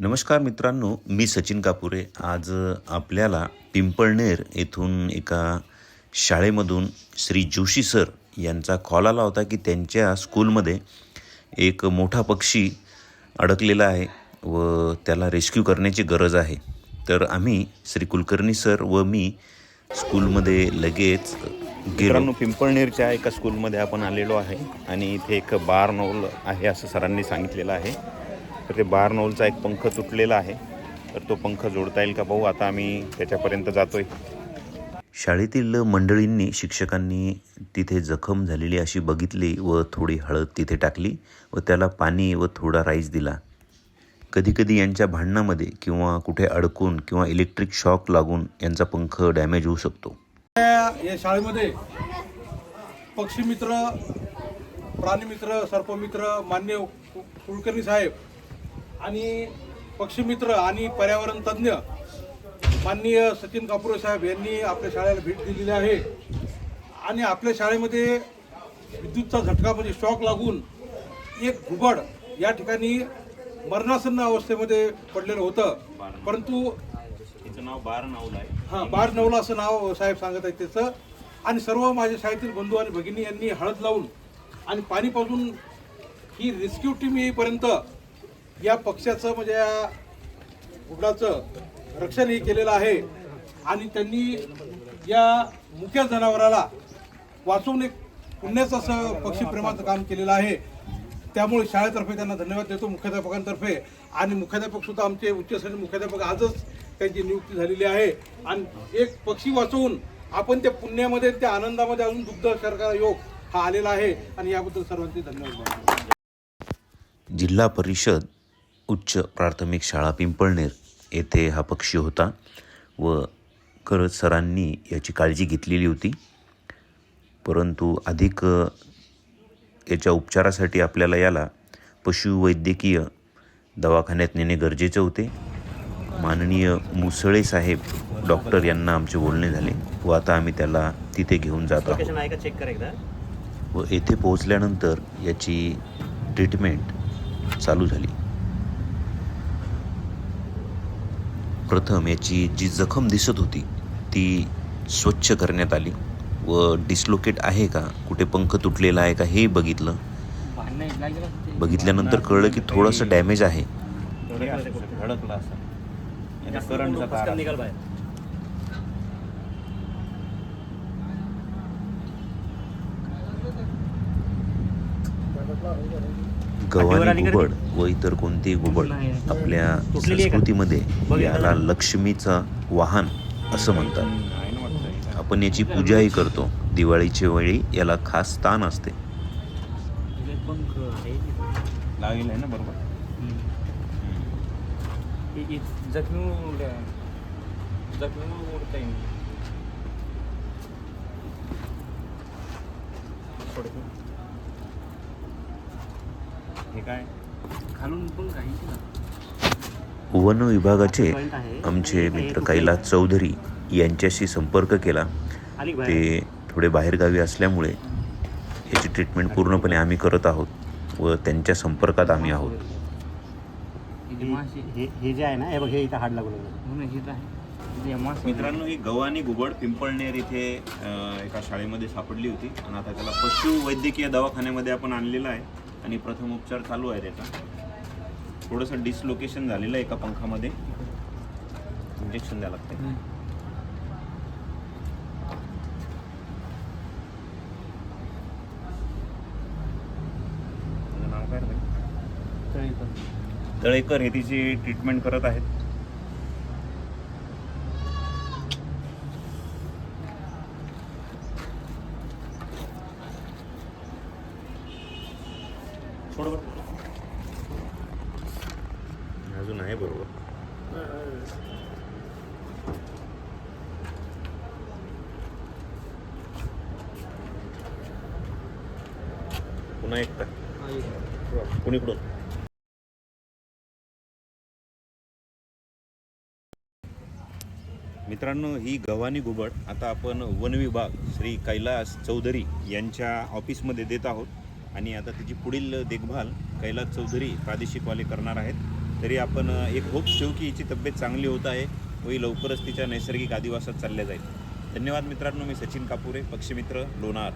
नमस्कार मित्रांनो मी सचिन कापुरे. आज आपल्याला पिंपळनेर येथून एका शाळेमधून श्री जोशी सर यांचा कॉल आला होता की त्यांच्या स्कूलमध्ये एक मोठा पक्षी अडकलेला आहे व त्याला रेस्क्यू करण्याची गरज आहे. तर आम्ही श्री कुलकर्णी सर व मी स्कूलमध्ये लगेच गेलो. पिंपळनेरच्या एका स्कूलमध्ये आपण आलेलो आहे आणि इथे एक बार नॉल आहे असं सरांनी सांगितलेलं आहे. तर ते बार नौलचा एक पंख तुटलेला आहे. तर तो पंख जोडता येईल का भाऊ आता आम्ही त्याच्यापर्यंत जातोय. शाळेतील मंडळींनी शिक्षकांनी तिथे जखम झालेली अशी बघितली व थोडी हळद तिथे टाकली व त्याला पाणी व थोडा राईस दिला. कधीकधी यांच्या भांडणामध्ये किंवा कुठे अडकून किंवा इलेक्ट्रिक शॉक लागून यांचा पंख डॅमेज होऊ शकतो. या या शाळेमध्ये पक्षीमित्र प्राणीमित्र सर्पमित्र मान्य कु- कुलकर्णी साहेब आणि पक्षीमित्र आणि पर्यावरण तज्ज्ञ माननीय सचिन कापुरे साहेब यांनी आपल्या शाळेला भेट दिलेली आहे. आणि आपल्या शाळेमध्ये विद्युतचा झटका म्हणजे शॉक लागून एक घुबड या ठिकाणी मरणासन्न अवस्थेमध्ये पडलेलं होतं. परंतु तिचं नाव बार नावलं आहे. हा बार नवला असं नाव साहेब सांगत आहेत त्याचं. आणि सर्व माझ्या शाळेतील बंधू आणि भगिनी यांनी हळद लावून आणि पाणी पाजून ही रेस्क्यू टीम येईपर्यंत या पक्षाचं म्हणजे या घुबडाचं रक्षणही केलेलं आहे. आणि त्यांनी या मुख्य जनावराला वाचवून एक पुण्याचं असं पक्षीप्रेमाचं काम केलेलं आहे. त्यामुळे शाळेतर्फे त्यांना धन्यवाद देतो मुख्याध्यापकांतर्फे. आणि मुख्याध्यापक सुद्धा आमचे उच्चस्तरीय मुख्याध्यापक आजच त्यांची नियुक्ती झालेली आहे. आणि एक पक्षी वाचवून आपण त्या पुण्यामध्ये त्या आनंदामध्ये अजून दुग्ध सरकार योग हा आलेला आहे. आणि याबद्दल सर्वांचे धन्यवाद. जिल्हा परिषद उच्च प्राथमिक शाळा पिंपळनेर येथे हा पक्षी होता व खरंच सरांनी याची काळजी घेतलेली होती. परंतु अधिक याच्या उपचारासाठी आपल्याला याला पशुवैद्यकीय दवाखान्यात नेणे गरजेचे होते. माननीय मुसळे साहेब डॉक्टर यांना आमचे बोलणे झाले व आता आम्ही त्याला तिथे घेऊन जात आहोत. व येथे पोहोचल्यानंतर याची ट्रीटमेंट चालू झाली. प्रथम याची जी जखम दिसत होती ती स्वच्छ करण्यात आली. व डिस्लोकेट आहे का? कुठे पंख तुटलेला आहे का? हे बघितलं. बघितल्यानंतर कळलं की थोडंसं डॅमेज आहे. गव्हाणी घुबड व इतर कोणतेही घुबड आपल्या? संस्कृतीमध्ये याला लक्ष्मीचं वाहन असं म्हणतात. आपण याची पूजाही करतो. दिवाळीच्या वेळी याला खास स्थान असते. जखमी हे काय? खालून वन विभागाचे आमचे मित्र कैलास चौधरी यांच्याशी संपर्क केला. ते बाहेर. थोडे बाहेरगावी असल्यामुळे याची ट्रीटमेंट पूर्णपणे आम्ही करत आहोत व त्यांच्या संपर्कात आम्ही आहोत. हे- हे हे जे आहे ना हे बघ हे इथं हाड लागू लागलं. मित्रांनो ही गव्हाणी घुबड पिंपळनेर इथे एका शाळेमध्ये सापडली होती. आणि आता त्याला पशु वैद्यकीय दवाखान्यामध्ये आपण आणलेलं आहे. आणि प्रथम उपचार चालू आहे त्याचा. थोडंसं डिसलोकेशन झालेलं आहे एका पंखामध्ये. इंजेक्शन द्यावं लागतं नाव काय? तळेकर. हे तिची ट्रीटमेंट करत आहेत सोड बरं. अजून आहे बरोबर पुन्हा कुणीकडून? मित्रांनो ही गव्हाणी घुबड आता आपण वन विभाग श्री कैलास चौधरी यांच्या ऑफिसमध्ये देत आहोत. आणि आता तिची पुढील देखभाल कैलास चौधरी प्रादेशिकवाले करणार आहेत. तरी आपण एक होप ठेवू की हिची तब्येत चांगली होत आहे व ही लवकरच तिच्या नैसर्गिक आदिवासात चालल्या जाईल. धन्यवाद मित्रांनो मी सचिन कापुरे पक्षीमित्र लोणार.